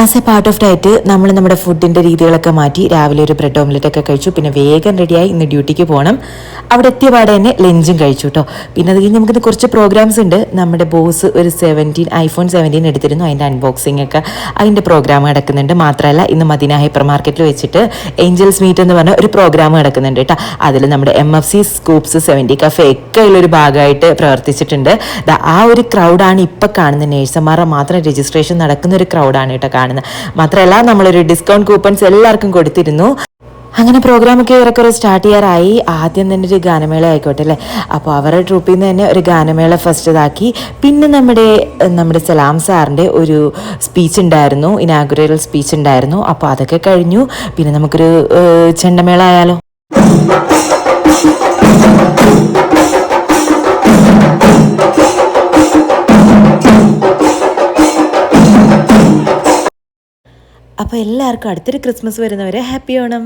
As a part of diet നമ്മൾ നമ്മുടെ ഫുഡിന്റെ രീതികളൊക്കെ മാറ്റി രാവിലെ ഒരു ബ്രെഡ് ഓംലെറ്റ് ഒക്കെ കഴിച്ചു. പിന്നെ വേഗം റെഡിയായി ഇന്ന് ഡ്യൂട്ടിക്ക് പോകണം അവിടെ എത്തിയ പാടെ തന്നെ ലഞ്ചും കഴിച്ചു കേട്ടോ പിന്നെ അത് കഴിഞ്ഞ് നമുക്കിന്ന് കുറച്ച് പ്രോഗ്രാംസ് ഉണ്ട്. നമ്മുടെ ബോസ് ഒരു സെവന്റീൻ ഐഫോൺ സെവന്റീൻ എടുത്തിരുന്നു. അതിന്റെ അൺബോക്സിംഗ് ഒക്കെ അതിന്റെ പ്രോഗ്രാം നടക്കുന്നുണ്ട്. മാത്രമല്ല ഇന്ന് മദീന ഹൈപ്പർ മാർക്കറ്റിൽ വെച്ചിട്ട് ഏഞ്ചൽസ് മീറ്റ് എന്ന് പറഞ്ഞ ഒരു പ്രോഗ്രാം നടക്കുന്നുണ്ട് കേട്ടോ അതിൽ നമ്മുടെ M F C scoops seventy cafe ഒക്കെ ഉള്ളൊരു ഭാഗമായിട്ട് പ്രവർത്തിച്ചിട്ടുണ്ട്. ആ ഒരു ക്രൗഡാണ് ഇപ്പോൾ കാണുന്നത്. നേഴ്സുമാരുടെ മാത്രം രജിസ്ട്രേഷൻ നടക്കുന്ന ഒരു ക്രൗഡാണ് കേട്ടോ കാണുന്നത്. മാത്രമല്ല നമ്മളൊരു ഡിസ്കൗണ്ട് കൂപ്പൺസ് എല്ലാവർക്കും കൊടുത്തിരുന്നു. അങ്ങനെ പ്രോഗ്രാമൊക്കെ ഏറെക്കുറെ സ്റ്റാർട്ട് ചെയ്യാറായി. ആദ്യം തന്നെ ഒരു ഗാനമേള ആയിക്കോട്ടെ അല്ലേ? അപ്പോൾ അവരുടെ ട്രൂപ്പിൽ നിന്ന് തന്നെ ഒരു ഗാനമേള ഫസ്റ്റ് ഇതാക്കി. പിന്നെ നമ്മുടെ നമ്മുടെ സലാം സാറിന്റെ ഒരു സ്പീച്ച് ഉണ്ടായിരുന്നു. ഇനാഗുറൽ സ്പീച്ച് ഉണ്ടായിരുന്നു. അപ്പോൾ അതൊക്കെ കഴിഞ്ഞു. പിന്നെ നമുക്കൊരു ചെണ്ടമേള ആയാലോ? അപ്പോൾ എല്ലാവർക്കും അടുത്തൊരു ക്രിസ്മസ് വരുന്നവരെ ഹാപ്പി ഓണം.